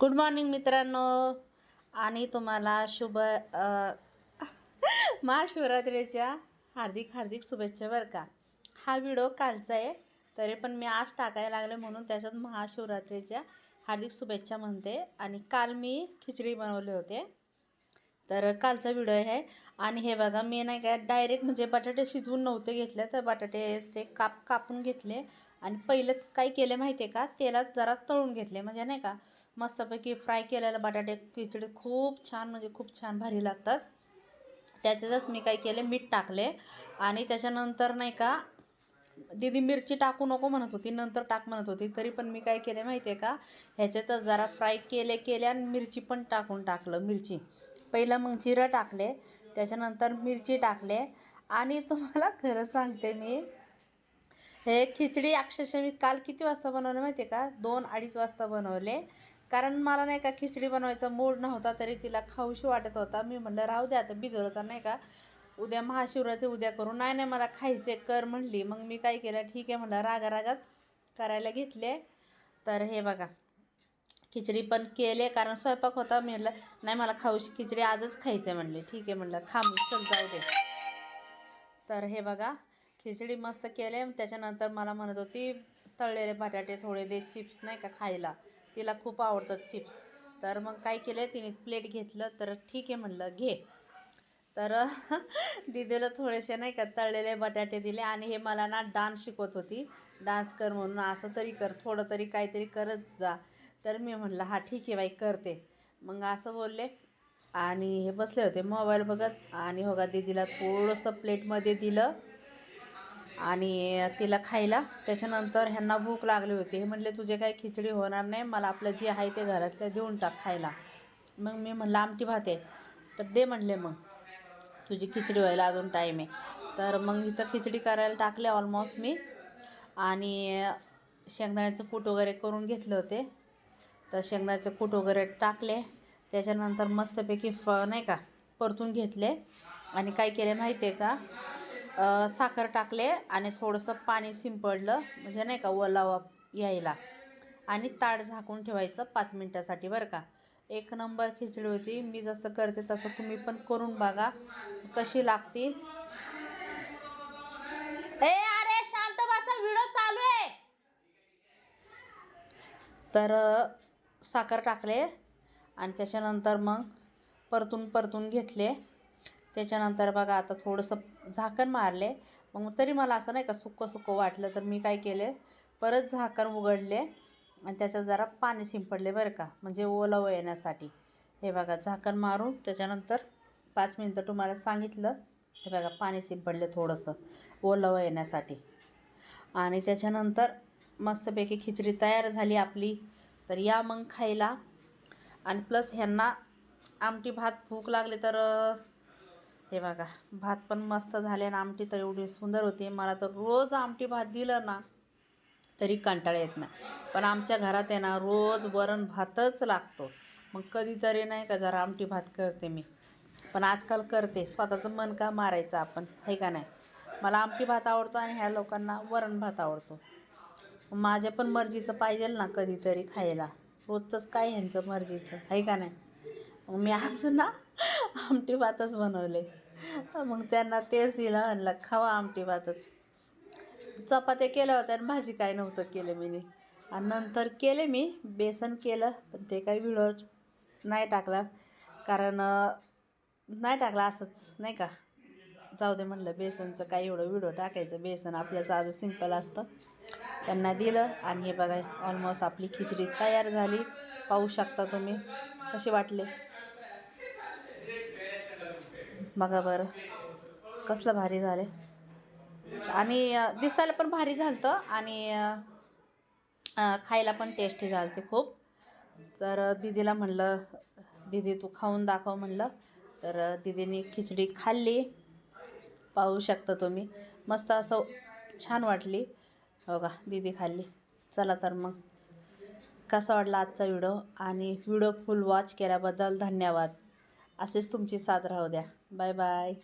Good morning मित्रांनो. आणि तुम्हाला शुभ महाशिवरात्रीच्या हार्दिक हार्दिक शुभेच्छा बरं का. हा व्हिडिओ कालचा आहे तरी पण मी आज टाकायला लागले म्हणून त्याच्यात महाशिवरात्रीच्या हार्दिक शुभेच्छा म्हणते. आणि काल मी खिचडी बनवले होते. तर कालचा व्हिडिओ आहे. आणि हे बघा मी नाही काय डायरेक्ट म्हणजे बटाटे शिजवून नव्हते घेतले तर बटाट्याचे काप कापून घेतले. आणि पहिलं काय केले माहिती आहे का? तेलात जरा तळून घेतले म्हणजे नाही का? मस्तपैकी फ्राय केलेले बटाटे खिचडी खूप छान म्हणजे खूप छान भारी लागतात. त्याच्यातच मी काय केले मीठ टाकले आणि त्याच्यानंतर नाही का दीदी मिरची टाकू नको म्हणत होती. नंतर टाक म्हणत होती. तरी पण मी काय केले माहिती आहे का? ह्याच्यातच जरा फ्राय केले केले आणि मिरची पण टाकून टाकलं मिरची. पहिलं मग जिरं टाकले त्याच्यानंतर मिरची टाकले आणि तुम्हाला खरं सांगते मी हे खिचडी अक्षरशः मी काल किती वाजता बनवले माहिती आहे का? दोन अडीच वाजता बनवले. कारण मला नाही का खिचडी बनवायचा मूड नव्हता तरी तिला खाऊशी वाटत होता. मी म्हणलं राहू द्या आता भिजवलं नाही का? उद्या महाशिवरात्री उद्या करू. नाही नाही मला खायचे कर म्हणली. मग मी काय केलं ठीक आहे म्हणलं रागा रागात करायला घेतले. तर हे बघा खिचडी पण केले कारण स्वयंपाक होता. मी म्हणलं नाही मला खाऊशी खिचडी आजच खायचं आहे म्हणले. ठीक आहे म्हणलं खा चल जाऊ दे. तर हे बघा खिचडी मस्त केले त्याच्यानंतर मला म्हणत होती तळलेले बटाटे थोडे दे चिप्स नाही का खायला. तिला खूप आवडतात चिप्स तर मग काय केलं तिने प्लेट घेतलं. तर ठीक आहे म्हणलं घे. तर दिदीला थोडेसे नाही का तळलेले बटाटे दिले आणि हे मला ना डान्स शिकवत होती. डान्स कर म्हणून असं तरी कर थोडं तरी काहीतरी करत जा. तर मी म्हणलं हा ठीक आहे बाई करते. मग असं बोलले आणि हे बसले होते मोबाईल बघत आणि हो का दीदीला थोडंसं प्लेटमध्ये दिलं. आणि तिला खायला. त्याच्यानंतर ह्यांना भूक लागली होती. हे म्हणले तुझे काही खिचडी होणार नाही. मला आपलं जे आहे ते घरातलं देऊन टाक खायला. मग मी म्हणलं आमटी भात आहे. तर दे म्हणले मग तुझी खिचडी व्हायला अजून टाईम आहे. तर मग इथं खिचडी करायला टाकले ऑलमोस्ट मी. आणि शेंगदाण्याचं कूट वगैरे करून घेतले होते. तर शेंगदाण्याचं कूट वगैरे टाकले. त्याच्यानंतर मस्तपैकी फ नाही का परतून घेतले. आणि काय केले माहिती आहे का? साखर टाकले आणि थोडंसं पाणी शिंपडलं म्हणजे नाही का ओलावा यायला. आणि ताट झाकून ठेवायचं पाच मिनटासाठी बरं का. एक नंबर खिचडी होती. मी जसं करते तसं तुम्ही पण करून बघा. कशी लागती? ए अरे शांत बसा व्हिडिओ चालू आहे. तर साखर टाकले आणि त्याच्यानंतर मग परतून परतून घेतले. त्याच्यानंतर बघा आता थोडंसं झाकण मारले. मग तरी मला असं नाही का सुकं सुकं वाटलं तर मी काय केले? परत झाकण उघडले आणि त्याच्यात जरा पाणी शिंपडले बरं का. म्हणजे ओलावं येण्यासाठी. हे बघा झाकण मारून त्याच्यानंतर पाच मिनटं तुम्हाला सांगितलं. हे बघा पाणी शिंपडले थोडंसं ओलावं येण्यासाठी. आणि त्याच्यानंतर मस्तपैकी खिचडी तयार झाली आपली. तर या मग खायला. आणि प्लस ह्यांना आमटी भात भूक लागली तर हे बघा भात पण मस्त झाले ना आमटी तर एवढी सुंदर होती. मला तर रोज आमटी भात दिलं ना तरी कंटाळा येत नाही. पण आमच्या घरात आहे ना रोज वरण भातच लागतो. मग कधीतरी नाही का जरा आमटी भात करते मी. पण आजकाल करते स्वतःचं मन का मारायचं आपण हे का नाही? मला आमटी भात आवडतो आणि ह्या लोकांना वरण भात आवडतो. माझ्या पण मर्जीचं पाहिजे ना कधीतरी खायला. रोजचंच काय ह्यांचं मर्जीचं आहे का नाही? मग मी असं ना आमटी भातच बनवले. मग त्यांना तेच दिलं म्हणलं खावा आमटी भातच. चपात्या केल्या होत्या आणि भाजी काय नव्हतं केलं मी आणि नंतर केले मी बेसन केलं पण ते काही व्हिडिओ नाही टाकला. कारण नाही टाकला असंच नाही का? जाऊ दे म्हणलं बेसनचं काही एवढं व्हिडिओ टाकायचं बेसन आपलं साधं सिंपल असतं. त्यांना दिलं आणि हे बघा ऑलमोस्ट आपली खिचडी तयार झाली. पाहू शकता तुम्ही कशी वाटले. बघा बरं. कसलं भारी झालं आणि दिसायला पण भारी झालं आणि खायला पण टेस्टी झालं ते खूप. तर दिदीला दीदीला म्हणलं दीदी तू खाऊन दाखव म्हणलं. तर दिदीने खिचडी खाल्ली. पाहू शकता तुम्ही. मस्त असं छान वाटली. हो का? दीदी खाल्ली. चला तर मग. कसा वाटला आजचा व्हिडिओ? आणि व्हिडिओ फुल वॉच केल्याबद्दल धन्यवाद. असेच तुमची साथ राहू द्या. Bye bye.